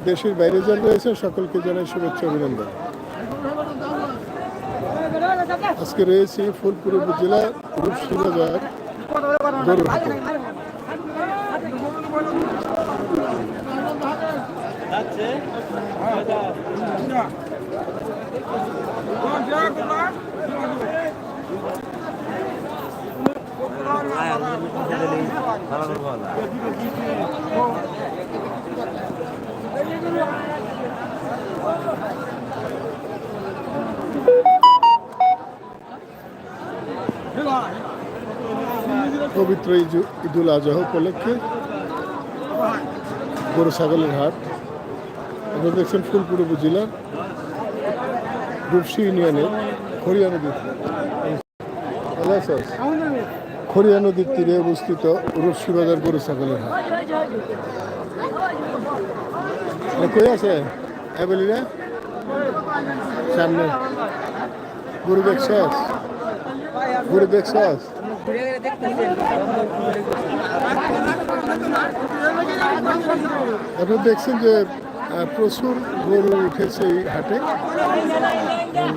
দেশের বাইরে যারা রয়েছে সকলকে জানাই শুভেচ্ছা অভিনন্দন। আজকে রয়েছি ফুলপুর উপজেলা রূপসী বাজার পবিত্র ঈদুল আজহা উপলক্ষে গরু ছাগলের হাট। আপনারা দেখছেন ফুলপুর উপজেলার রূপসী ইউনিয়নের খড়িয়া নদীর খড়িয়া নদীর তীরে অবস্থিত রূপসী বাজার গরু ছাগলের হাট। কই আছে? অ্যাভেলিরা সামনে। গরু দেখছস? গরু আপনারা দেখছেন যে প্রচুর গরু উঠেছে এই হাটে।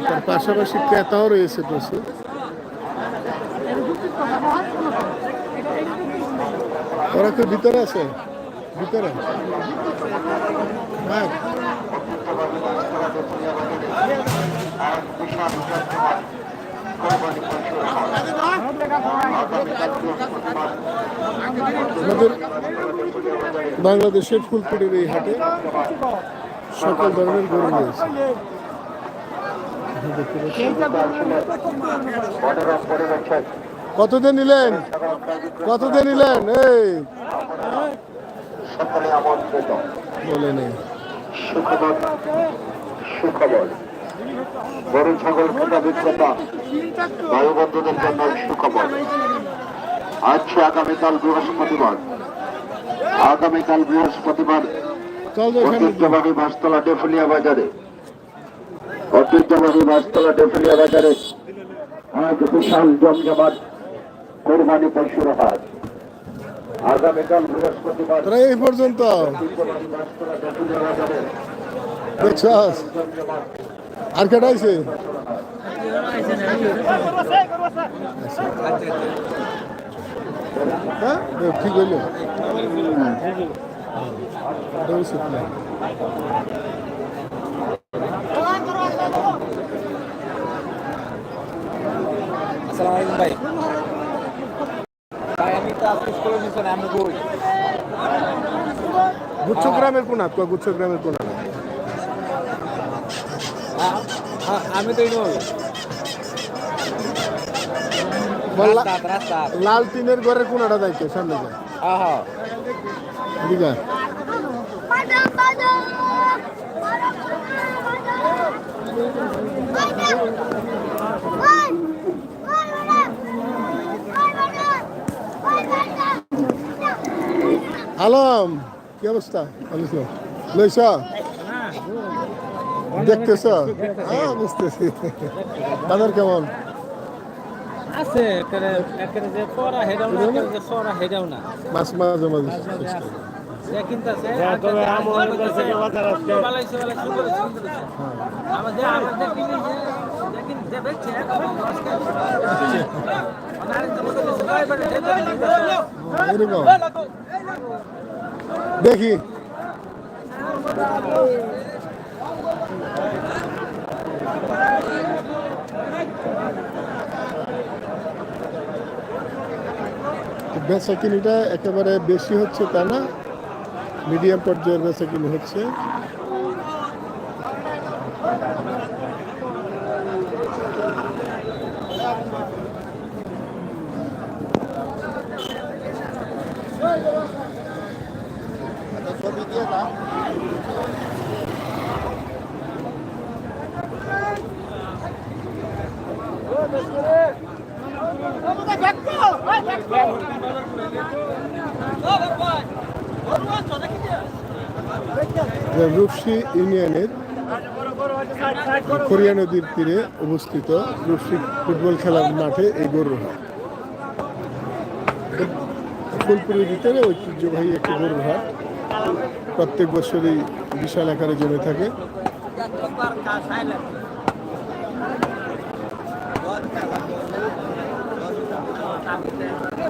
তার পাশাপাশি ক্রেতাও রয়েছে প্রচুর। ওরা কি ভিতরে আছে? ভিতরে? হ্যাঁ আমাদের বাংলাদেশের ফুলপুরের এই হাটে সকল ধরনের গরু রয়েছে। কত দিয়ে নিলেন? কত দিয়ে নিলেন? এই। বলে নেই। সুখবর গরু ছাগল ক্রেতা বিক্রেতা ভাই জন্য সুখবর। আজকে আগামীকাল বৃহস্পতিবার। আগামীকাল বৃহস্পতিবার ঐতিহ্যবাহী বাসতলা ডেফুলিয়া বাজারে। ঐতিহ্যবাহী বাসতলা ডেফুলিয়া বাজারে আজ বিশাল জমজমাট কোরবানি পশুর হাট আগামীকাল বৃহস্পতিবার এই পর্যন্ত। আর কেটাইছে হ্যাঁ? ঠিক হইল। আসসালামু আলাইকুম ভাই ভাই আমি তো আজকে স্কুলে মিশনে আমি কই গুচ্ছ গ্রামের কোনা তো গুচ্ছ গ্রামের কোনা আমি তো নই। লাল টিনের ঘরের কোনাটা যাইছে সামনে যায় Padang, padang. আলম কি অবস্থা? ভালো লইছ? দেখতেছ? হ্যাঁ বুঝতেছি। বাজার কেমন? আছে একেবারে একেবারে যে পড়া হেডাও না যে সরা হেডাও না। মাছ মাঝে মাঝে যে কিনতাছে তবে আমার কাছে বাজার আছে বালাইছে বালাইছে সুন্দর সুন্দর আমাদের আমাদের কিনেছে যে কিন যে বেচছে আর তোমাদের কাছে গায় বড় এরকম দেখি বেচা কিনিটা একেবারে বেশি হচ্ছে তা না মিডিয়াম পর্যায়ের বেচা কিনি হচ্ছে। রূপসী ইউনিয়নের কোরিয়া নদীর তীরে অবস্থিত রূপসী ফুটবল খেলার মাঠে এই গরুর হাট। ফুলপুরের ভিতরে ঐতিহ্যবাহী একটি হাট। প্রত্যেক বছরই বিশাল আকারে জমে থাকে।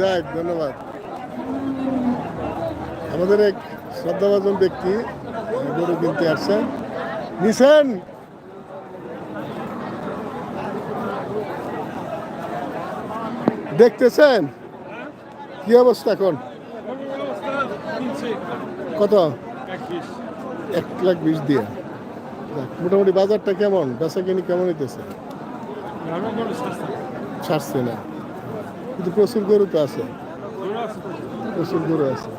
যাক ধন্যবাদ। আমাদের এক শ্রদ্ধাভাজন ব্যক্তি গরু কিনতে আসছেন নিছেন। দেখতেছেন? কি অবস্থা এখন? কত? এক লাখ বিশ দিয়ে। মোটামুটি বাজারটা কেমন? বেচা কিনি কেমন হইতেছে? ছাড়ছে না। কিন্তু প্রচুর গরু তো আছে। প্রচুর গরু আছে।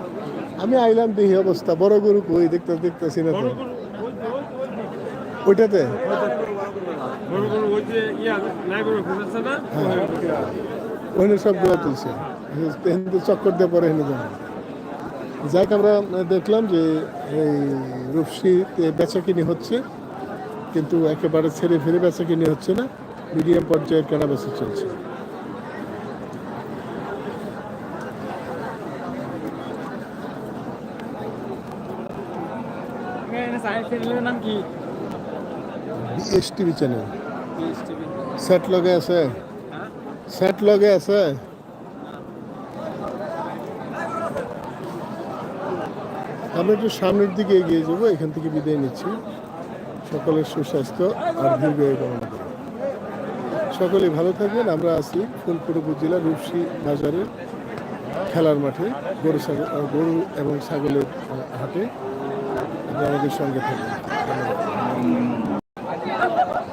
আমি আইলাম দেখি অবস্থা বড় গরু কই? দেখতে দেখতেছি না তো। ওইটাতে? হ্যাঁ। ওখানে সব গোয়া তুলছে। হিন্দু চক্কর দিয়ে পরে হেনে যাবে যাক আমরা দেখলাম যে এই রূপসীতে বেচা কিনি হচ্ছে। কিন্তু একেবারে ছেড়ে ফিরে বেচা কিনি হচ্ছে না। মিডিয়াম পর্যায়ে কেনা বেচা চলছে। নাম কি? বিএস টিভি চ্যানেল সেট লগে আছে। সেট লগে আছে। আমরা একটু সামনের দিকে এগিয়ে যাব, এখান থেকে বিদায় নিচ্ছি। সকলের সুস্বাস্থ্য আর দীর্ঘ কামনা করি সকলে ভালো থাকবেন, আমরা আছি ফুলপুর উপজেলা রূপসী বাজারের খেলার মাঠে, গরু ছাগল গরু এবং ছাগলের হাটে। আমাদের সঙ্গে থাকবেন। ধন্যবাদ।